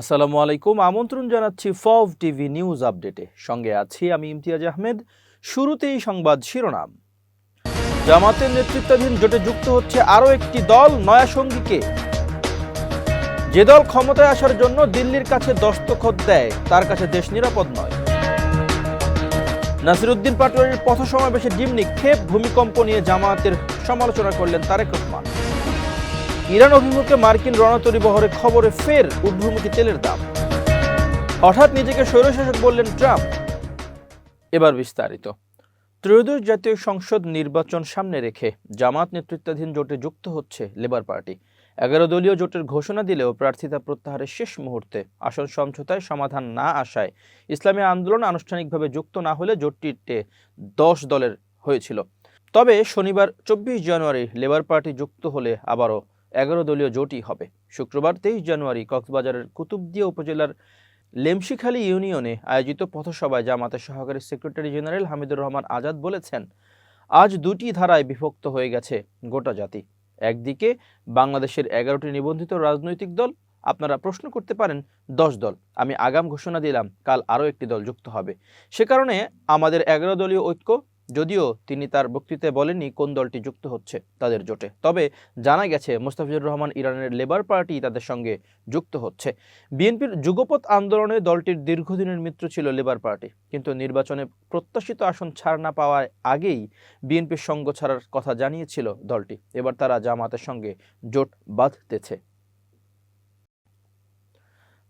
আসসালামু আলাইকুম। আমন্ত্রণ জানাচ্ছি ফভ টিভি নিউজ আপডেটে। সঙ্গে আছি আমি ইমতিয়াজ আহমেদ। শুরুতেই সংবাদ শিরোনাম। জামাতের নেতৃত্বাধীন জোটে যুক্ত হচ্ছে আরও একটি দল নয়া সঙ্গীকে যে দল ক্ষমতায় আসার জন্য দিল্লির কাছে দস্তখত দেয়, তার কাছে দেশ নিরাপদ নয়। নাসিরুদ্দিন পাটোয়ারির পথ সমাবেশে ডিম নিক্ষেপ, ভূমিকম্প নিয়ে জামায়াতের সমালোচনা করলেন তারেক রহমান ইরান অভিমুখে মার্কিন রণতরী বহরে খবরে ফের ঊর্ধ্বমুখী তেলের দাম। হঠাৎ নিজেকে স্বৈরশাসক বললেন ট্রাম্প। এবার বিস্তারিত। ত্রয়োদশ জাতীয় সংসদ নির্বাচন সামনে রেখে জামাত নেতৃত্বাধীন জোটে যুক্ত হচ্ছে লেবার পার্টি। এগারো দলীয় জোটের ঘোষণা দিলেও প্রার্থিতা প্রত্যাহারের শেষ মুহূর্তে আসন সমঝোতায় সমাধান না আসায় ইসলামী আন্দোলন আনুষ্ঠানিকভাবে যুক্ত না হলে জোটটিতে দশ দলের হয়েছিল। তবে শনিবার চব্বিশ জানুয়ারি লেবার পার্টি যুক্ত হলে আবারও এগারো দলীয় জোটই হবে। শুক্রবার তেইশ জানুয়ারি কক্সবাজারের কুতুবদিয়া উপজেলার লেমশিখালী ইউনিয়নে আয়োজিত পথসভায় জামাতের সহকারী সেক্রেটারি জেনারেল হামিদুর রহমান আজাদ বলেছেন, আজ দুটি ধারায় বিভক্ত হয়ে গেছে গোটা জাতি। একদিকে বাংলাদেশের এগারোটি নিবন্ধিত রাজনৈতিক দল, আপনারা প্রশ্ন করতে পারেন, দশ দল। আমি আগাম ঘোষণা দিলাম, কাল আরও একটি দল যুক্ত হবে। সে কারণে আমাদের এগারো দলীয় ঐক্য যদিও তিনি তার বক্তৃতায় বলেননি কোন দলটি যুক্ত হচ্ছে তাদের জোটে। তবে জানা গেছে, মোস্তাফিজুর রহমান ইরানের লেবার পার্টি তাদের সঙ্গে যুক্ত হচ্ছে। বিএনপির যুগপৎ আন্দোলনে দলটির দীর্ঘদিনের মিত্র ছিল লেবার পার্টি। কিন্তু নির্বাচনে প্রত্যাশিত আসন ছাড় না পাওয়ার আগেই বিএনপির সঙ্গ ছাড়ার কথা জানিয়েছিল দলটি। এবার তারা জামাতের সঙ্গে জোট বাঁধতেছে।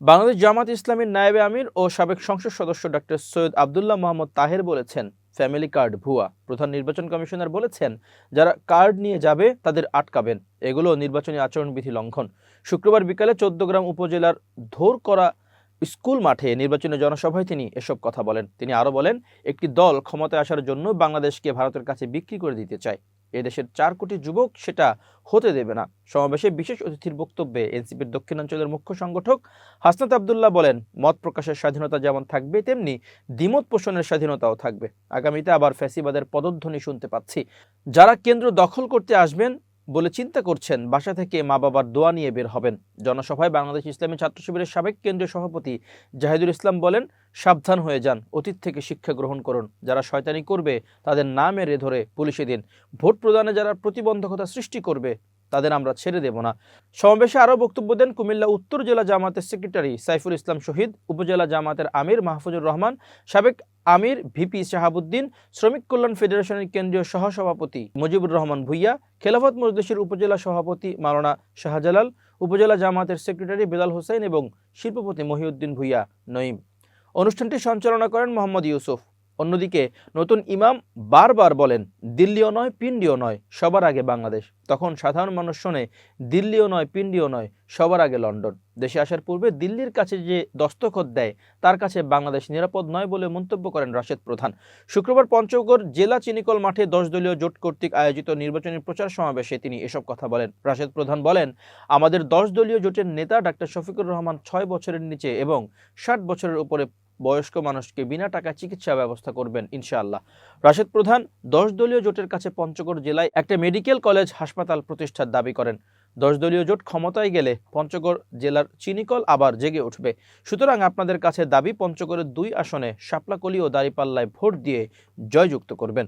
বাংলাদেশ জামাত ইসলামীর নায়েবে আমির ও সাবেক সংসদ সদস্য ডক্টর সৈয়দ আবদুল্লাহ মোহাম্মদ তাহের বলেছেন ফ্যামিলি কার্ড ভুয়া। প্রধান নির্বাচন কমিশনার বলেছেন, যারা কার্ড নিয়ে যাবে তাদের আটকাবেন। এগুলো নির্বাচনী আচরণবিধি লঙ্ঘন। শুক্রবার বিকালে চোদ্দগ্রাম উপজেলার ধোর করা স্কুল মাঠে নির্বাচনী জনসভায় তিনি এসব কথা বলেন। তিনি আরও বলেন, একটি দল ক্ষমতায় আসার জন্য বাংলাদেশকে ভারতের কাছে বিক্রি করে দিতে চায়। এদেশের চার কোটি যুবক সেটা হতে দেবে না। সমাবেশে বিশেষ অতিথির বক্তব্যে এনসিপির দক্ষিণাঞ্চলের মুখ্য সংগঠক হাসনাত আবদুল্লাহ বলেন, মত প্রকাশের স্বাধীনতা যেমন থাকবে, তেমনি দ্বিমত পোষণের স্বাধীনতাও থাকবে। আগামীতে আবার ফ্যাসিবাদের পদধ্বনি শুনতে পাচ্ছি। যারা কেন্দ্র দখল করতে আসবেন বলে চিন্তা করছেন, বাসা থেকে মা বাবার দোয়া নিয়ে বের হবেন। জনসভায় বাংলাদেশ ইসলামী ছাত্র শিবিরের সাবেক কেন্দ্রীয় সভাপতি জাহিদুল ইসলাম বলেন সাবধান হয়ে যান। অতীত থেকে শিক্ষা গ্রহণ করুন। যারা শয়তানি করবে, তাদের না মেরে ধরে পুলিশে দিন। ভোট প্রদানে যারা প্রতিবন্ধকতা সৃষ্টি করবে, তাদের আমরা ছেড়ে দেব না। সমাবেশে আরও বক্তব্য দেন কুমিল্লা উত্তর জেলা জামাতের সেক্রেটারি সাইফুল ইসলাম শহীদ, উপজেলা জামাতের আমির মাহফুজুর রহমান, সাবেক আমির ভিপি শাহাবুদ্দিন, শ্রমিক কল্যাণ ফেডারেশনের কেন্দ্রীয় সহসভাপতি মুজিবুর রহমান ভুইয়া, খেলাফত মজলিসের উপজেলা সভাপতি মাওলানা শাহজালাল, উপজেলা জামাতের সেক্রেটারি বেলাল হোসেন এবং শিল্পপতি মহিউদ্দিন ভুইয়া, নঈম। অনুষ্ঠানটি সঞ্চালনা করেন মোহাম্মদ ইউসুফ। অন্যদিকে নতুন ইমাম বারবার বলেন, দিল্লিও নয় পিন্ডিও নয়, সবার আগে বাংলাদেশ। তখন সাধারণ মানুষ শোনে, দিল্লিও নয় পিন্ডিও নয়, সবার আগে লন্ডন। দেশে আসার পূর্বে দিল্লির কাছে যে দস্তখত দেয়, তার কাছে বাংলাদেশ নিরাপদ নয় বলে মন্তব্য করেন রাশেদ প্রধান। শুক্রবার পঞ্চগড় জেলা চিনিকল মাঠে দশ দলীয় জোট কর্তৃক আয়োজিত নির্বাচনী প্রচার সমাবেশে তিনি এসব কথা বলেন। রাশেদ প্রধান বলেন, আমাদের দশ দলীয় জোটের নেতা ডাক্তার শফিকুর রহমান ছয় বছরের নিচে এবং ষাট বছরের উপরে বয়স্ক মানুষকে বিনা টাকা চিকিৎসা ব্যবস্থা করবেন, ইনশাআল্লাহ। রাশেদ প্রধান, দশ দলীয় জোটের কাছে পঞ্চগড় জেলায় একটা মেডিকেল কলেজ হাসপাতাল প্রতিষ্ঠার দাবি করেন। দশ দলীয় জোট ক্ষমতায় গেলে পঞ্চগড় জেলার চিনিকল আবার জেগে উঠবে। সুতরাং আপনাদের কাছে দাবি, পঞ্চগড়ের দুই আসনে শাপলাকলি ও দাড়িপাল্লায় ভোট দিয়ে জয়যুক্ত করবেন।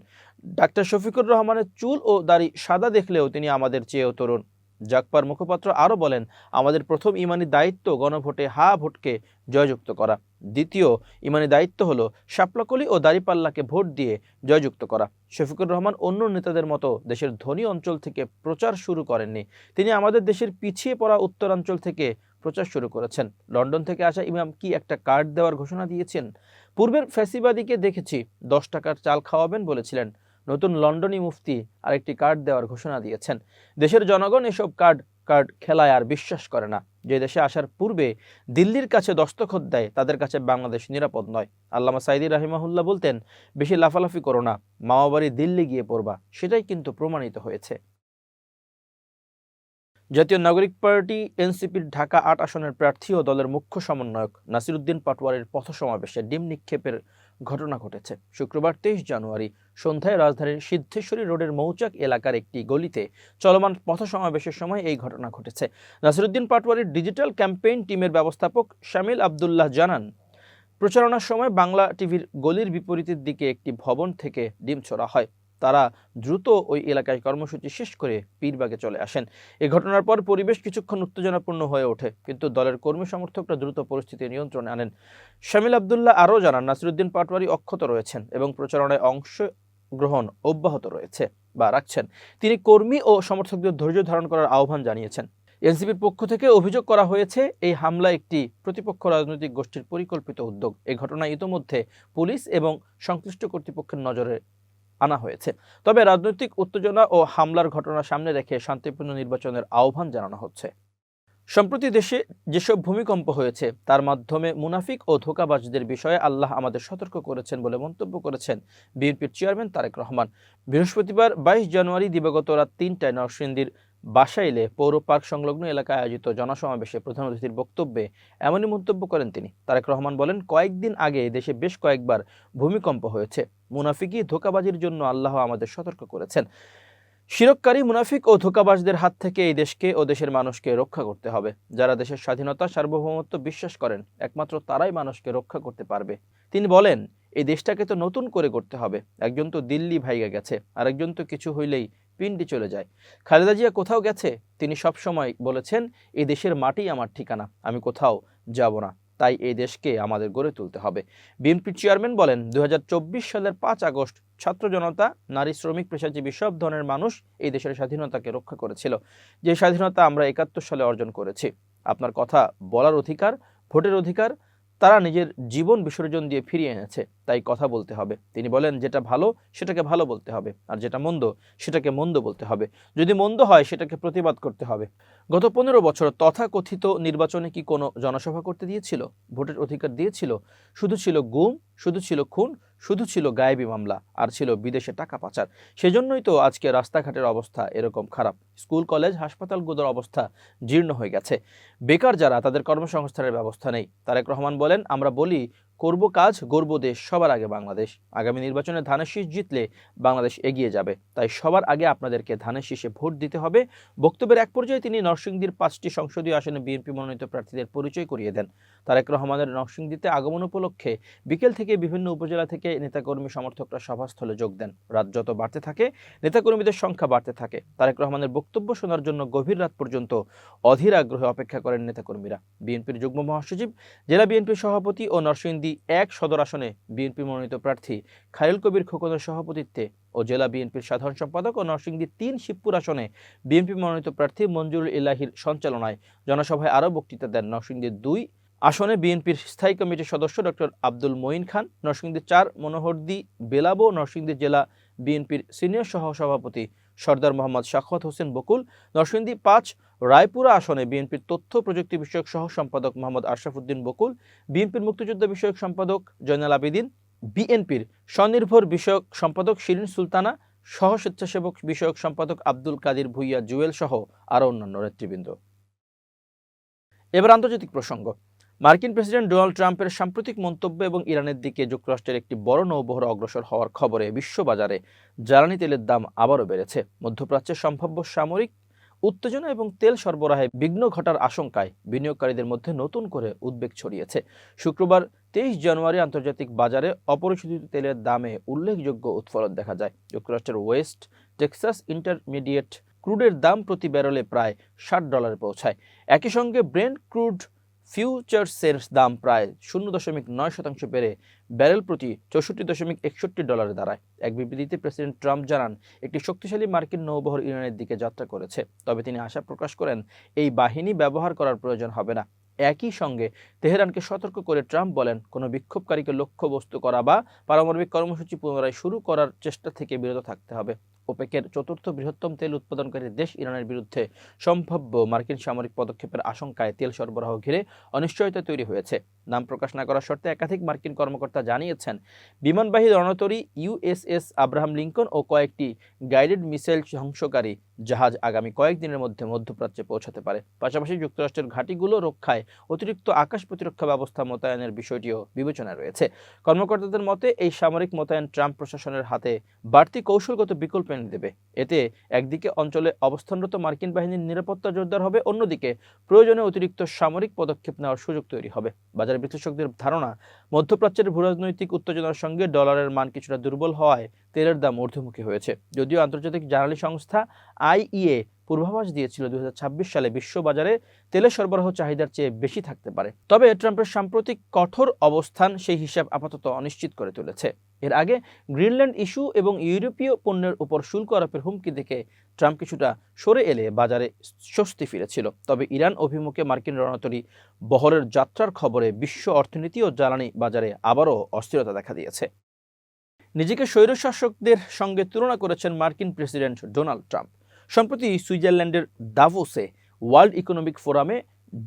ডাক্তার শফিকুর রহমানের চুল ও দাড়ি সাদা দেখলেও তিনি আমাদের চেয়েও তরুণ। জাকপার মুখপাত্র আরও বলেন, আমাদের প্রথম ইমানি দায়িত্ব গণভোটে হা ভোটকে জয়যুক্ত করা। দ্বিতীয় ইমানি দায়িত্ব হলো শাপলাকলি ও দাড়িপাল্লাকে ভোট দিয়ে জয়যুক্ত করা। শফিকুর রহমান অন্য নেতাদের মতো দেশের ধনী অঞ্চল থেকে প্রচার শুরু করেননি। তিনি আমাদের দেশের পিছিয়ে পড়া উত্তরাঞ্চল থেকে প্রচার শুরু করেছেন। লন্ডন থেকে আসা ইমাম কি একটা কার্ড দেওয়ার ঘোষণা দিয়েছেন? পূর্বের ফ্যাসিবাদীকে দেখেছি, দশ টাকার চাল খাওয়াবেন বলেছিলেন। নতুন লন্ডনী মুফতি আরেকটি কার্ড দেওয়ার ঘোষণা দিয়েছেন। দেশের জনগণ এসব কার্ড কার্ড খেলায় আর বিশ্বাস করে না। যে দেশে আসার পূর্বে দিল্লির কাছে দস্তখত দেয়, তাদের কাছে বাংলাদেশ নিরাপদ নয়। আল্লামা সাইদি রাহিমাহুল্লাহ বলতেন, বেশি লাফালাফি করো না, মামাবাড়ি দিল্লি গিয়ে পড়বা। সেটাই কিন্তু প্রমাণিত হয়েছে। জাতীয় নাগরিক পার্টি, এনসিপির ঢাকা আট আসনের প্রার্থী ও দলের মুখ্য সমন্বয়ক নাসিরুদ্দিন পাটোয়ারির পথ সমাবেশে ডিম নিক্ষেপের ঘটনা ঘটেছে। শুক্রবার তেইশ জানুয়ারি সন্ধ্যায় রাজধানীর সিদ্ধেশ্বরী রোডের মৌচাক এলাকার একটি গলিতে চলমান পথ সমাবেশের সময় এই ঘটনা ঘটেছে। নাসিরুদ্দিন পাটওয়ারির ডিজিটাল ক্যাম্পেইন টিমের ব্যবস্থাপক শামিল আবদুল্লাহ জানান, প্রচারণার সময় বাংলা টিভির গলির বিপরীতের দিকে একটি ভবন থেকে ডিম ছড়া হয়। তারা দ্রুত ওই এলাকায় কর্মসূচি শেষ করে পীরবাগে চলে আসেন। এ ঘটনার পর পরিবেশ কিছুক্ষণ উত্তেজনাপূর্ণ হয়ে ওঠে, কিন্তু দলের কর্মী সমর্থকরা দ্রুত পরিস্থিতি নিয়ন্ত্রণে আনেন। শামিল আবদুল্লাহ আরও জানান, নাসিরুদ্দিন পাটওয়ারি অক্ষত রয়েছেন এবং প্রচারণায় অংশ গ্রহণ অব্যাহত রয়েছে বা রাখছেন। তিনি কর্মী ও সমর্থকদের ধৈর্য ধারণ করার আহ্বান জানিয়েছেন। এনসিপির পক্ষ থেকে অভিযোগ করা হয়েছে, এই হামলা একটি প্রতিপক্ষ রাজনৈতিক গোষ্ঠীর পরিকল্পিত উদ্যোগ। এই ঘটনা ইতোমধ্যে পুলিশ এবং সংশ্লিষ্ট কর্তৃপক্ষের নজরে আনা হয়েছে। তবে রাজনৈতিক উত্তেজনা ও হামলার ঘটনা সামনে রেখে শান্তিপূর্ণ নির্বাচনের আহ্বান জানানো হচ্ছে। সম্প্রতি দেশে যেসব ভূমিকম্প হয়েছে, তার মাধ্যমে মুনাফিক ও ধোকাবাজদের বিষয়ে আল্লাহ আমাদের সতর্ক করেছেন বলে মন্তব্য করেছেন বিএনপির চেয়ারম্যান তারেক রহমান। বৃহস্পতিবার বাইশ জানুয়ারি দিবাগত রাত তিনটায় নরসিংদীর বাসাইলে পৌর পার্ক সংলগ্ন এলাকায় আয়োজিত জনসমাবেশে প্রধান অতিথির বক্তব্যে এমনই মন্তব্য করেন তিনি। তারেক রহমান বলেন, কয়েকদিন আগে দেশে বেশ কয়েকবার ভূমিকম্প হয়েছে। মুনাফিকি ধোকাবাজির জন্য আল্লাহ আমাদের সতর্ক করেছেন। শিরককারী মুনাফিক ও ধোকাবাজদের হাত থেকে এই দেশকে ও দেশের মানুষকে রক্ষা করতে হবে। যারা দেশের স্বাধীনতা, সার্বভৌমত্ব বিশ্বাস করেন, একমাত্র তারাই মানুষকে রক্ষা করতে পারবে। তিনি বলেন, এই দেশটাকে তো নতুন করে করতে হবে। একজন তো দিল্লি ভাইগা গেছে, আরেকজন তো কিছু হইলেই পিন্ডি চলে যায়। খালেদা জিয়া কোথাও গেছে? তিনি সব সময় বলেছেন, এই দেশের মাটি আমার ঠিকানা, আমি কোথাও যাব না। তাই এই দেশকে আমাদের গড়ে তুলতে হবে। বিএনপি চেয়ারম্যান বলেন দু হাজার চব্বিশ সালের পাঁচ আগস্ট ছাত্র জনতা, নারী শ্রমিক, পেশাজীবী সব ধরনের মানুষ এই দেশের স্বাধীনতাকে রক্ষা করেছিল। যে স্বাধীনতা আমরা একাত্তর সালে অর্জন করেছি, আপনার কথা বলার অধিকার, ভোটের অধিকার তারা নিজের জীবন বিসর্জন দিয়ে ফিরিয়ে এনেছে, তাই কথা বলতে হবে। তিনি বলেন, যেটা ভালো, সেটাকে ভালো বলতে হবে, আর যেটা মন্দ, সেটাকে মন্দ বলতে হবে। যদি মন্দ হয়, সেটাকে প্রতিবাদ করতে হবে। গত পনেরো বছর তথাকথিত নির্বাচনে কি কোনো জনসভা করতে দিয়েছিল? ভোটের অধিকার দিয়েছিল? শুধু ছিল গুম শুধু ছিল খুন, শুধু ছিল গায়েবি মামলা, আর ছিল বিদেশে টাকা পাচার। সেজন্যই তো আজকে রাস্তাঘাটের অবস্থা এরকম খারাপ। স্কুল, কলেজ হাসপাতালগুলোর অবস্থা জীর্ণ হয়ে গেছে। বেকার যারা, তাদের কর্মসংস্থানের ব্যবস্থা নেই। তারেক রহমান বলেন, আমরা বলি করব কাজ গর্ব দেশ, সবার আগে বাংলাদেশ। আগামী নির্বাচনে ধানের শীষ জিতলে বাংলাদেশ এগিয়ে যাবে। তাই সবার আগে আপনাদেরকে ধানের শীষে ভোট দিতে হবে। বক্তব্যের এক পর্যায়ে তিনি নরসিংদীর পাঁচটি সংসদীয় আসনে বিএনপি মনোনীত প্রার্থীদের পরিচয় করিয়ে দেন। তারেক রহমানের নরসিংদীতে আগমন উপলক্ষে বিকেল থেকে বিভিন্ন উপজেলা থেকে নেতাকর্মী সমর্থকরা সভাস্থলে যোগ দেন। রাত যত বাড়তে থাকে, নেতাকর্মীদের সংখ্যা বাড়তে থাকে। তারেক রহমানের বক্তব্য শোনার জন্য গভীর রাত পর্যন্ত অধীর আগ্রহে অপেক্ষা করেন নেতাকর্মীরা। বিএনপির যুগ্ম মহাসচিব, জেলা বিএনপির সভাপতি ও নরসিংদী এক সদর আসনে বিএনপি মনোনীত প্রার্থী খায়রুল কবির খোকনের সভাপতিত্বে ও জেলা বিএনপির সাধারণ সম্পাদক ও নরসিংদী তিন শিবপুর আসনে বিএনপি মনোনীত প্রার্থী মঞ্জুরুল ইলাহির সঞ্চালনায় জনসভায় আরও বক্তৃতা দেন নরসিংদীর দুই আসনে বিএনপির স্থায়ী কমিটির সদস্য ডক্টর আব্দুল মঈন খান নরসিংদী চার, মনোহরদি, বেলাবো নরসিংদী জেলা বিএনপির সিনিয়র সহ সভাপতি সর্দার মোহাম্মদ শাখওয়াত হোসেন বকুল, নরসিংদী পাঁচ, রায়পুরা আসনে বিএনপির তথ্য প্রযুক্তি বিষয়ক সহ সম্পাদক মোহাম্মদ আশরাফুদ্দিন বকুল বিএনপির মুক্তিযুদ্ধ বিষয়ক সম্পাদক জয়নাল আবেদিন বিএনপির স্বনির্ভর বিষয়ক সম্পাদক শিরিন সুলতানা, সহ স্বেচ্ছাসেবক বিষয়ক সম্পাদক আব্দুল কাদির ভুইয়া জুয়েল সহ আরও অন্যান্য নেতৃবৃন্দ। এবার আন্তর্জাতিক প্রসঙ্গ। মার্কিন প্রেসিডেন্ট ডোনাল্ড ট্রাম্পের সাম্প্রতিক মন্তব্য এবং ইরানের দিকে যুক্তরাষ্ট্রের একটি বড় নৌবহর অগ্রসর হওয়ার খবরে বিশ্ববাজারে জ্বালানি তেলের দাম আবারও বেড়েছে। মধ্যপ্রাচ্যের সম্ভাব্য সামরিক উত্তেজনা এবং তেল সরবরাহে বিঘ্ন ঘটার আশঙ্কায় বিনিয়োগকারীদের মধ্যে নতুন করে উদ্বেগ ছড়িয়েছে। শুক্রবার তেইশ জানুয়ারি আন্তর্জাতিক বাজারে অপরিশোধিত তেলের দামে উল্লেখযোগ্য উৎফলন দেখা যায়। যুক্তরাষ্ট্রের ওয়েস্ট টেক্সাস ইন্টারমিডিয়েট ক্রুডের দাম প্রতি ব্যারেলে প্রায় ষাট ডলারে পৌঁছায়। একই সঙ্গে ব্রেন্ড ক্রুড ফিউচার্সের দাম প্রায় শূন্য দশমিক নয় শতাংশ বেড়ে ব্যারেল প্রতি চৌষট্টি দশমিক একষট্টি ডলারে দাঁড়ায়। এক বিবৃতিতে প্রেসিডেন্ট ট্রাম্প জানান, একটি শক্তিশালী মার্কিন নৌবহর ইরানের দিকে যাত্রা করেছে। তবে তিনি আশা প্রকাশ করেন, এই বাহিনী ব্যবহার করার প্রয়োজন হবে না। একই সঙ্গে তেহরানকে সতর্ক করে ট্রাম্প বলেন, কোনো বিক্ষোভকারীকে লক্ষ্যবস্তু করা বা পারমাণবিক কর্মসূচি পুনরায় শুরু করার চেষ্টা থেকে বিরত থাকতে হবে। ওপেকের চতুর্থ বৃহত্তম তেল উৎপাদনকারী দেশ ইরানের বিরুদ্ধে সম্ভাব্য মার্কিন সামরিক পদক্ষেপের আশঙ্কায় তেল সরবরাহ ঘিরে অনিশ্চয়তা তৈরি হয়েছে। নাম প্রকাশ না করার শর্তে একাধিক মার্কিন কর্মকর্তা জানিয়েছেন, বিমানবাহী রণতরী ইউএসএস আব্রাহাম লিঙ্কন ও কয়েকটি গাইডেড মিসাইল ধ্বংসকারী জাহাজ আগামী কয়েকদিনের মধ্যে মধ্যপ্রাচ্যে পৌঁছাতে পারে। পাশাপাশি যুক্তরাষ্ট্রের ঘাঁটিগুলো রক্ষায় অতিরিক্ত আকাশ প্রতিরক্ষা ব্যবস্থা মোতায়েনের বিষয়টিও বিবেচনায় রয়েছে। কর্মকর্তাদের মতে, এই সামরিক মোতায়েন ট্রাম্প প্রশাসনের হাতে বাড়তি কৌশলগত বিকল্প এনে দেবে। এতে একদিকে অঞ্চলে অবস্থানরত মার্কিন বাহিনীর নিরাপত্তা জোরদার হবে, অন্যদিকে প্রয়োজনে অতিরিক্ত সামরিক পদক্ষেপ নেওয়ার সুযোগ তৈরি হবে। বাজার বিশ্লেষকদের ধারণা মধ্যপ্রাচ্যের ভূরাজনৈতিক উত্তেজনার সঙ্গে ডলারের মান কিছুটা দুর্বল হওয়ায় তেলের দাম ঊর্ধ্বমুখী হয়েছে। যদিও আন্তর্জাতিক জ্বালানি সংস্থা আইইএ পূর্বাভাস দিয়েছিল দুই হাজার ছাব্বিশ সালে বিশ্ববাজারে তেলের সরবরাহ চাহিদার চেয়ে বেশি থাকতে পারে। তবে ট্রাম্পের সাম্প্রতিক কঠোর অবস্থান সেই হিসাব আপাতত অনিশ্চিত করে তুলেছে। এর আগে গ্রিনল্যান্ড ইস্যু এবং ইউরোপীয় পণ্যের উপর শুল্ক আরোপের হুমকি দেখে ট্রাম্প কিছুটা সরে এলে বাজারে স্বস্তি ফিরেছিল। তবে ইরান অভিমুখে মার্কিন রণতরী বহরের যাত্রার খবরে বিশ্ব অর্থনীতি ও জ্বালানি বাজারে আবারও অস্থিরতা দেখা দিয়েছে। নিজেকে স্বৈরশাসকদের সঙ্গে তুলনা করেছেন মার্কিন প্রেসিডেন্ট ডোনাল্ড ট্রাম্প। সম্প্রতি সুইজারল্যান্ডের দাভোসে ওয়ার্ল্ড ইকোনমিক ফোরামে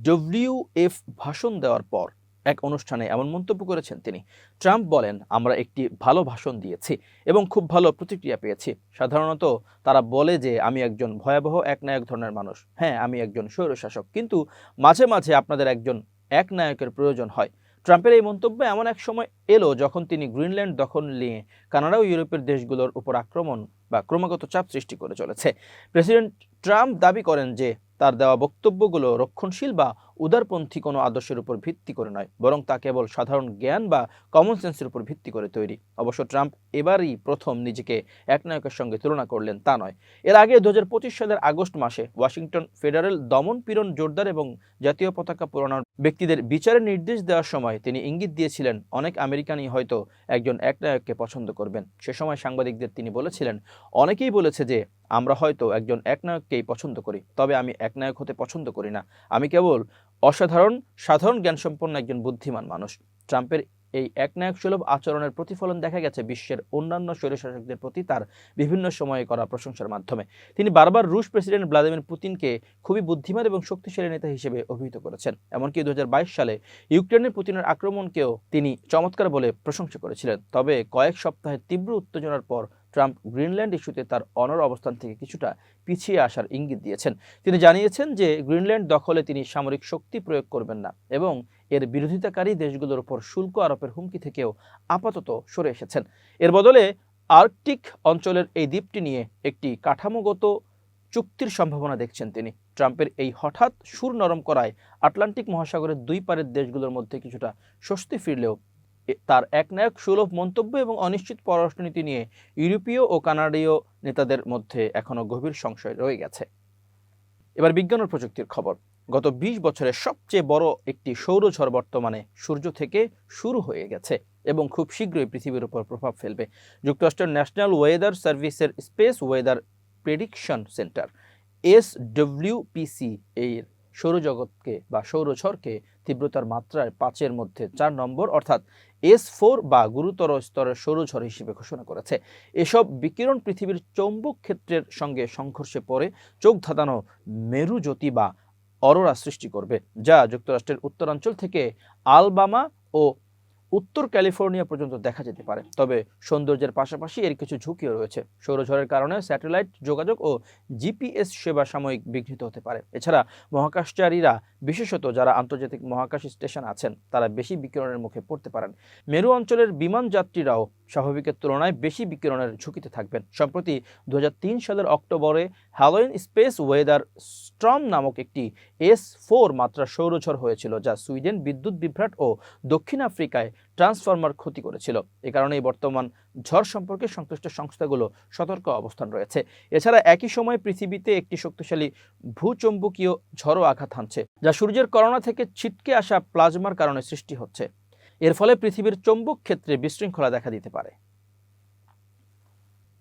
ডব্লিউএফ ভাষণ দেওয়ার পর এক অনুষ্ঠানে এমন মন্তব্য করেছেন তিনি। ট্রাম্প বলেন, আমরা একটি ভালো ভাষণ দিয়েছি এবং খুব ভালো প্রতিক্রিয়া পেয়েছি। সাধারণত তারা বলে যে, আমি একজন ভয়াবহ একনায়ক ধরনের মানুষ। হ্যাঁ আমি একজন স্বৈরশাসক। কিন্তু মাঝে মাঝে আপনাদের একজন এক নায়কের প্রয়োজন হয়। ট্রাম্পের এই মন্তব্য এমন এক সময় এলো যখন তিনি গ্রিনল্যান্ড দখল নিয়ে কানাডা ও ইউরোপের দেশগুলোর উপর আক্রমণ বা ক্রমাগত চাপ সৃষ্টি করে চলেছে। প্রেসিডেন্ট ট্রাম্প দাবি করেন যে, তার দেওয়া বক্তব্যগুলো রক্ষণশীল বা উদারপন্থী কোনো আদর্শের উপর ভিত্তি করে নয়, বরং তা কেবল সাধারণ জ্ঞান বা কমন সেন্সের উপর ভিত্তি করে তৈরি। অবশ্য ট্রাম্প এবারই প্রথম নিজেকে একনায়কের সঙ্গে তুলনা করলেন তা নয়। এর আগে দু হাজার পঁচিশ সালের আগস্ট মাসে ওয়াশিংটন ফেডারেল দমন পীড়ন জোরদার এবং জাতীয় পতাকা পুরানোর ব্যক্তিদের বিচারের নির্দেশ দেওয়ার সময় তিনি ইঙ্গিত দিয়েছিলেন, অনেক আমেরিকানই হয়তো একজন একনায়ককে পছন্দ করবেন। সে সময় সাংবাদিকদের তিনি বলেছিলেন, অনেকেই বলেছে যে আমরা হয়তো একজন একনায়ককেই পছন্দ করি, তবে আমি একনায়ক হতে পছন্দ করি না। আমি কেবল অসাধারণ, সাধারণ জ্ঞানসম্পন্ন একজন বুদ্ধিমান মানুষ। ট্রাম্পের এই একনায়ক সুলভ আচরণের প্রতিফলন দেখা গেছে বিশ্বের অন্যান্য স্বৈরশাসকদের প্রতি তার বিভিন্ন সময়ে করা প্রশংসার মাধ্যমে। তিনি বারবার রুশ প্রেসিডেন্ট ভ্লাদিমির পুতিনকে খুবই বুদ্ধিমান এবং শক্তিশালী নেতা হিসেবে অভিহিত করেছেন। এমনকি দু হাজার বাইশ সালে ইউক্রেনের পুতিনের আক্রমণকেও তিনি চমৎকার বলে প্রশংসা করেছিলেন। তবে কয়েক সপ্তাহের তীব্র উত্তেজনার পর ট্রাম্প গ্রিনল্যান্ড ইস্যুতে তার অনর অবস্থান থেকে কিছুটা পিছিয়ে আসার ইঙ্গিত দিয়েছেন। তিনি জানিয়েছেন যে, গ্রিনল্যান্ড দখলে তিনি সামরিক শক্তি প্রয়োগ করবেন না এবং এর বিরোধিতাকারী দেশগুলোর উপর শুল্ক আরোপের হুমকি থেকেও আপাতত সরে এসেছেন। এর বদলে আর্কটিক অঞ্চলের এই দ্বীপটি নিয়ে একটি কাঠামোগত চুক্তির সম্ভাবনা দেখছেন তিনি। ট্রাম্পের এই হঠাৎ সুর নরম করায় আটলান্টিক মহাসাগরের দুই পারের দেশগুলোর মধ্যে কিছুটা স্বস্তি ফিরলেও তার একনায়ক সুলভ মন্তব্য এবং অনিশ্চিত পররাষ্ট্রনীতি নিয়ে ইউরোপীয় ও কানাডীয় নেতাদের মধ্যে এখনও গভীর সংশয় রয়ে গেছে। এবার বিজ্ঞান ও প্রযুক্তির খবর। গত ২০ বছরের সবচেয়ে বড় একটি সৌরঝড় বর্তমানে সূর্য থেকে শুরু হয়ে গেছে এবং খুব শীঘ্রই পৃথিবীর উপর প্রভাব ফেলবে। যুক্তরাষ্ট্রের ন্যাশনাল ওয়েদার সার্ভিসের space weather prediction centre S WPC এর সৌরজগৎকে বা সৌরঝড়কে তীব্রতার মাত্রায় পাঁচের মধ্যে চার নম্বর, অর্থাৎ এস ফোর বা গুরুতর স্তরের সৌরঝড় হিসেবে ঘোষণা করেছে। এসব বিকিরণ পৃথিবীর চৌম্বক ক্ষেত্রের সঙ্গে সংঘর্ষে পড়ে চোখ ধাঁধানো মেরুজ্যোতি বা অরোরা সৃষ্টি করবে, যা যুক্তরাষ্ট্রের উত্তরাঞ্চল থেকে আলবামা ও উত্তর ক্যালিফোর্নিয়া পর্যন্ত দেখা যেতে পারে। তবে সৌন্দর্যের পাশাপাশি এর কিছু ঝুঁকিও রয়েছে। সৌরঝড়ের কারণে স্যাটেলাইট যোগাযোগ ও জিপিএস সেবা সাময়িক বিঘ্নিত হতে পারে। এছাড়া মহাকাশচারীরা, বিশেষত যারা আন্তর্জাতিক মহাকাশ স্টেশন আছেন, তারা বেশি বিকিরণের মুখে পড়তে পারেন। মেরু অঞ্চলের বিমান যাত্রীরাও স্বাভাবিকের তুলনায় বেশি বিকিরণের ঝুঁকিতে থাকবেন। সম্প্রতি দু হাজার তিন সালের অক্টোবরে হ্যালোইন স্পেস ওয়েদার স্ট্রম নামক একটি এস ফোর মাত্রা সৌরঝড় হয়েছিল, যা সুইডেন বিদ্যুৎ বিভ্রাট ও দক্ষিণ আফ্রিকায় ট্রান্সফর্মার ক্ষতি করেছিল। এ কারণেই বর্তমান ঝড় সম্পর্কে সংশ্লিষ্ট সংস্থাগুলো সতর্ক অবস্থান রয়েছে। এছাড়া একই সময়ে পৃথিবীতে একটি শক্তিশালী ভূচম্বকীয় ঝড়ও আঘাত হানছে, যা সূর্যের করোনা থেকে ছিটকে আসা প্লাজমার কারণে সৃষ্টি হচ্ছে। এর ফলে পৃথিবীর চৌম্বক ক্ষেত্রে বিশৃঙ্খলা দেখা দিতে পারে।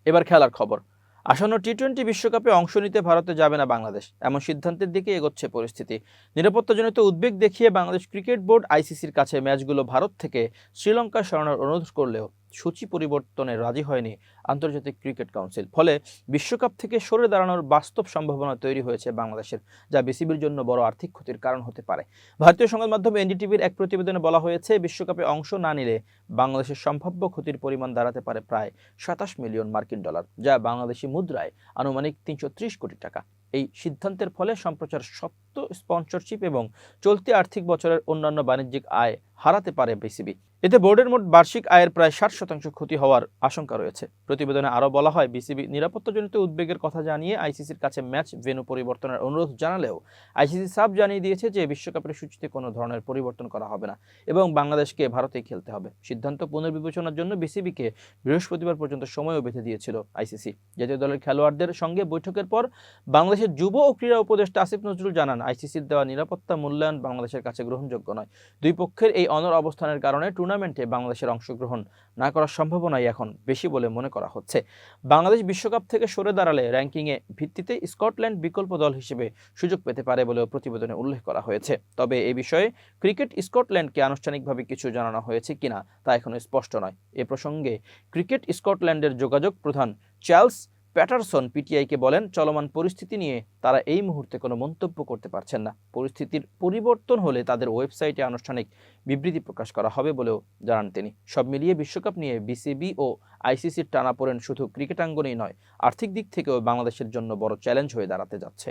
এবার খেলার খবর। আসন্ন টি টোয়েন্টি বিশ্বকাপে অংশ নিতে ভারতে যাবে না বাংলাদেশ। এমন সিদ্ধান্তের দিকে এগোচ্ছে পরিস্থিতি। নিরাপত্তাজনিত উদ্বেগ দেখিয়ে বাংলাদেশ ক্রিকেট বোর্ড আইসিসির কাছে ম্যাচগুলো ভারত থেকে শ্রীলঙ্কা সরানোর অনুরোধ করলেও সূচি পরিবর্তনে রাজি হয়নি আন্তর্জাতিক ক্রিকেট কাউন্সিল। ফলে বিশ্বকাপ থেকে সরে দাঁড়ানোর বাস্তব সম্ভাবনা তৈরি হয়েছে বাংলাদেশের, যা বিসিবির জন্য বড় আর্থিক ক্ষতির কারণ হতে পারে। ভারতীয় সংবাদ মাধ্যম এনডিটিভির এক প্রতিবেদনে বলা হয়েছে, বিশ্বকাপে অংশ না নিলে বাংলাদেশের সম্ভাব্য ক্ষতির পরিমাণ দাঁড়াতে পারে প্রায় সাতাশ মিলিয়ন মার্কিন ডলার, যা বাংলাদেশি মুদ্রায় আনুমানিক তিনশো ত্রিশ কোটি টাকা। এই সিদ্ধান্তের ফলে সম্প্রচার সত্ত্ব স্পন্সরশিপ এবং চলতি আর্থিক বছরের অন্যান্য বাণিজ্যিক আয় হারাতে পারে বিসিবি। এতে বোর্ডের মোট বার্ষিক আয়ের প্রায় ষাট শতাংশ ক্ষতি হওয়ার আশঙ্কা রয়েছে। প্রতিবেদনে আরও বলা হয়, বিসিবি নিরাপত্তাজনিত উদ্বেগের কথা জানিয়ে আইসিসির কাছে ম্যাচ ভেন্যু পরিবর্তনের অনুরোধ জানালেও আইসিসি সাব জানিয়ে দিয়েছে যে বিশ্বকাপের সূচিতে কোনো ধরনের পরিবর্তন করা হবে না এবং বাংলাদেশকে ভারতেই খেলতে হবে। সিদ্ধান্ত পুনর্বিবেচনার জন্য বিসিবিকে বৃহস্পতিবার পর্যন্ত সময়ও বেঁধে দিয়েছিল আইসিসি। জাতীয় দলের খেলোয়াড়দের সঙ্গে বৈঠকের পর বাংলাদেশের যুব ও ক্রীড়া উপদেষ্টা আসিফ নজরুল জানান, আইসিসির দেওয়া নিরাপত্তা মূল্যায়ন বাংলাদেশের কাছে গ্রহণযোগ্য নয়। দুই পক্ষের এই অনর অবস্থানের কারণে টুর্নামেন্টে বাংলাদেশের অংশগ্রহণ না করার সম্ভাবনাই এখন বেশি বলে মনে করা হচ্ছে। বাংলাদেশ বিশ্বকাপ থেকে সরে দাঁড়ালে র্যাঙ্কিংয়ে ভিত্তিতে স্কটল্যান্ড বিকল্প দল হিসেবে সুযোগ পেতে পারে বলেও প্রতিবেদনে উল্লেখ করা হয়েছে। তবে এ বিষয়ে ক্রিকেট স্কটল্যান্ডকে আনুষ্ঠানিকভাবে কিছু জানানো হয়েছে কিনা তা এখনও স্পষ্ট নয়। এ প্রসঙ্গে ক্রিকেট স্কটল্যান্ডের যোগাযোগ প্রধান চার্লস প্যাটারসন পিটিআইকে বলেন, চলমান পরিস্থিতি নিয়ে তারা এই মুহূর্তে কোনো মন্তব্য করতে পারছেন না। পরিস্থিতির পরিবর্তন হলে তাদের ওয়েবসাইটে আনুষ্ঠানিক বিবৃতি প্রকাশ করা হবে বলেও জানান তিনি। সব মিলিয়ে বিশ্বকাপ নিয়ে বিসিবি ও আইসিসির টানাপোড়েন শুধু ক্রিকেটাঙ্গনেই নয়, আর্থিক দিক থেকেও বাংলাদেশের জন্য বড় চ্যালেঞ্জ হয়ে দাঁড়াতে যাচ্ছে।